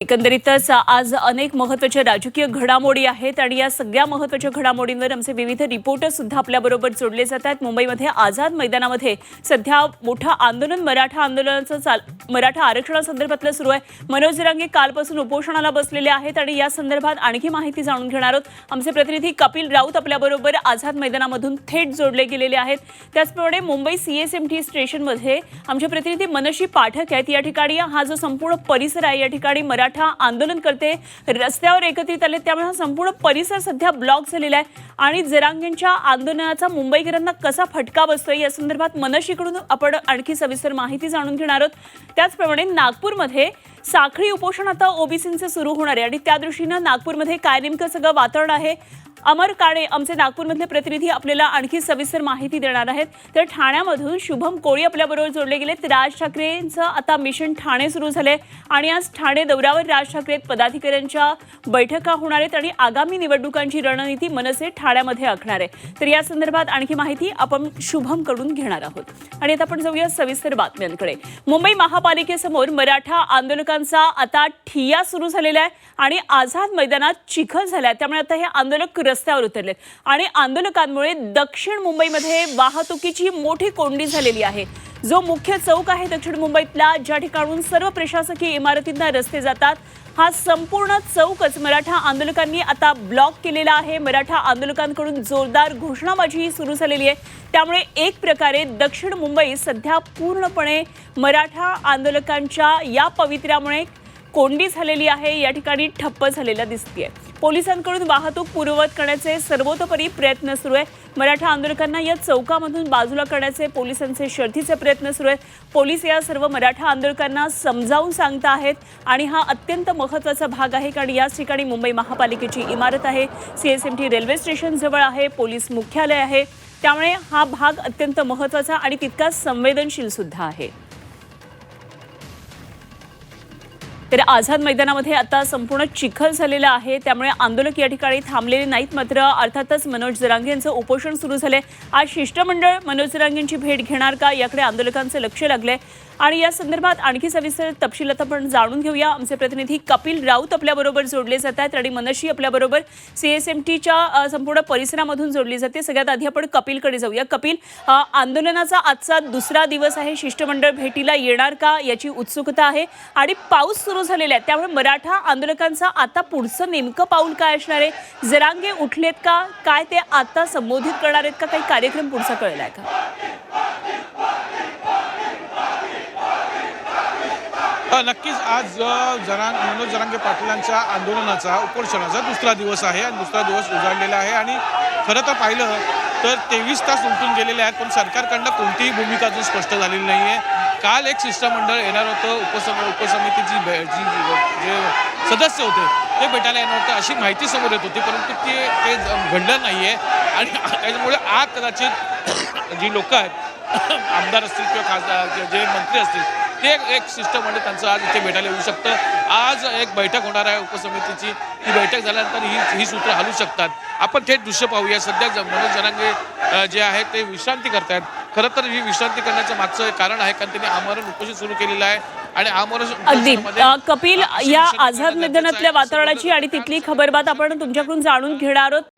एकंदरीतच आज अनेक महत्त्वाच्या राजकीय घडामोडी आहेत आणि या सगळ्या महत्त्वाच्या घडामोडींवर आमचे विविध रिपोर्टर सुद्धा आपल्याबरोबर जोडले जात आहेत. मुंबईमध्ये आझाद मैदानामध्ये सध्या मोठं आंदोलन मराठा आंदोलनाचं चाल मराठा आरक्षणासंदर्भातलं सुरू आहे. मनोज रांगे कालपासून उपोषणाला बसलेले आहेत आणि या संदर्भात आणखी माहिती जाणून घेणार आहोत. आमचे प्रतिनिधी कपिल राऊत आपल्याबरोबर आझाद मैदानामधून थेट जोडले गेलेले आहेत. त्याचप्रमाणे मुंबई सीएसएमटी स्टेशनमध्ये आमचे प्रतिनिधी मनशी पाठक आहेत. या ठिकाणी हा जो संपूर्ण परिसर आहे या ठिकाणी मराठा आंदोलन करते रस्त्यावर एकत्रित आले त्यामुळे हा संपूर्ण परिसर सध्या ब्लॉक झालेला आहे. आणि जरांगेंच्या आंदोलनाचा मुंबईकरांना कसा फटका बसतोय या संदर्भात मनशीकडून आपण आणखी सविस्तर माहिती जाणून घेणार आहोत. त्याचप्रमाणे नागपूरमध्ये साखळी उपोषण आता ओबीसींचे सुरू होणार आहे आणि त्या दृष्टीनं नागपूरमध्ये काय नेमकं सगळं वातावरण आहे अमर काणे आमचे नागपूरमधले प्रतिनिधी आपल्याला आणखी सविस्तर माहिती देणार आहेत. तर ठाण्यामधून शुभम कोळी आपल्याबरोबर जोडले गेलेत राज ठाकरेंचं आता मिशन ठाणे सुरू झाले आणि आज ठाणे दौऱ्यावर राज ठाकरे पदाधिकाऱ्यांच्या बैठका होणार आहेत आणि आगामी निवडणुकांची रणनीती मनसे ठाण्यामध्ये आखणार आहे. तर या संदर्भात आणखी माहिती आपण शुभमकडून घेणार आहोत. आणि आता आपण जाऊया सविस्तर बातम्यांकडे. मुंबई महापालिकेसमोर मराठा आंदोलकांचा आता ठिया सुरू झालेला आहे आणि आझाद मैदानात चिखल झालाय. त्यामुळे आता हे आंदोलक रस्त्यावर उतरलेत. आणि आंदोलकांमुळे दक्षिण मुंबईमध्ये वाहतुकीची मोठी कोंडी झालेली आहे. जो मुख्य चौक आहे दक्षिण मुंबईतला ज्या ठिकाणून सर्व प्रशासकीय इमारतींना रस्ते जातात हा संपूर्ण चौकच मराठा आंदोलकांनी आता ब्लॉक केलेला आहे. मराठा आंदोलकांकडून जोरदार घोषणाबाजी सुरू झालेली आहे. त्यामुळे एक प्रकारे दक्षिण मुंबई सध्या पूर्णपणे मराठा आंदोलकांच्या या पवित्र्यामुळे कोंडी झालेली आहे. या ठिकाणी ठप्प झालेला दिसतीये. पोलिसांकडून वाहतूक पूर्ववत करण्याचे सर्वतोपरी प्रयत्न सुरू आहे मराठा आंदोलकांना या चौकामधून बाजूला करण्याचे पोलिसांचे शर्थीचे प्रयत्न सुरू आहेत. पोलीस या सर्व मराठा आंदोलकांना समजावून सांगत आहेत आणि हा अत्यंत महत्त्वाचा भाग आहे कारण याच ठिकाणी मुंबई महापालिकेची इमारत आहे. C S M T railway स्टेशनजवळ आहे पोलीस मुख्यालय आहे. त्यामुळे हा भाग अत्यंत महत्त्वाचा आणि तितकाच संवेदनशील सुद्धा आहे. तर आझाद मैदानामध्ये आता संपूर्ण चिखल झालेला आहे. त्यामुळे आंदोलक या ठिकाणी थांबलेले नाहीत. मात्र अर्थातच मनोज जरांगे यांचं उपोषण सुरू झालंय. आज शिष्टमंडळ मनोज जरांगेंची भेट घेणार का? याकडे आंदोलकांचं लक्ष लागलंय. आणि या संदर्भात आणखी सविस्तर तपशील आता आपण जाणून घेऊया. आमचे प्रतिनिधी कपिल राऊत आपल्याबरोबर जोडले जात आहेत आणि मनशी आपल्याबरोबर सी एस एम टीच्या संपूर्ण परिसरामधून जोडली जाते. सगळ्यात आधी आपण कपिलकडे जाऊया. कपिल आंदोलनाचा आजचा दुसरा दिवस आहे. शिष्टमंडळ भेटीला येणार का याची उत्सुकता आहे. आणि पाऊस सुरू झालेला आहे. त्यामुळे मराठा आंदोलकांचा आता पुढचं नेमकं पाऊल काय असणार आहे? जरांगे उठलेत का? काय ते आता संबोधित करणार आहेत का? काही कार्यक्रम पुढचा कळलाय का? नक्कीच आज जरा मनोज जरांगे पाटलांच्या आंदोलनाचा उपोषणाचा दुसरा दिवस आहे आणि दुसरा दिवस उजाडलेला आहे. आणि खरं तर पाहिलं तर तेवीस तास उलटून गेलेले आहेत पण सरकारकडनं कोणतीही भूमिका अजून स्पष्ट झालेली नाही आहे काल एक शिष्टमंडळ येणार होतं उपसम उपसमितीची भे- जी जे सदस्य होते ते भेटायला येणार होतं अशी माहिती समोर येत होती परंतु ते ते घडलं नाही आहे आणि त्याच्यामुळे आज कदाचित जी लोक आहेत आमदार असतील किंवा खासदार जे- मंत्री असतील ते एक- शिष्टमंडळ त्यांचं आज इथे भेटायला येऊ शकतं. आज एक बैठक होणार आहे उपसमितीची. ती बैठक झाल्यानंतर ही ही सूत्र हलू शकतात. आपण थेट दृश्य पाहूया. सध्या मनोज जनांगे जे आहेत ते विश्रांती करतायत. खरं तर ही विश्रांती करण्याचं मागचं एक कारण आहे कारण त्यांनी आमरण उपोषण सुरू केलेलं आहे. आणि आमरण कपिल या आझाद मैदानातल्या आहे. वातावरणाची आणि तिथली खबरबात आपण तुमच्याकडून जाणून घेणार आहोत.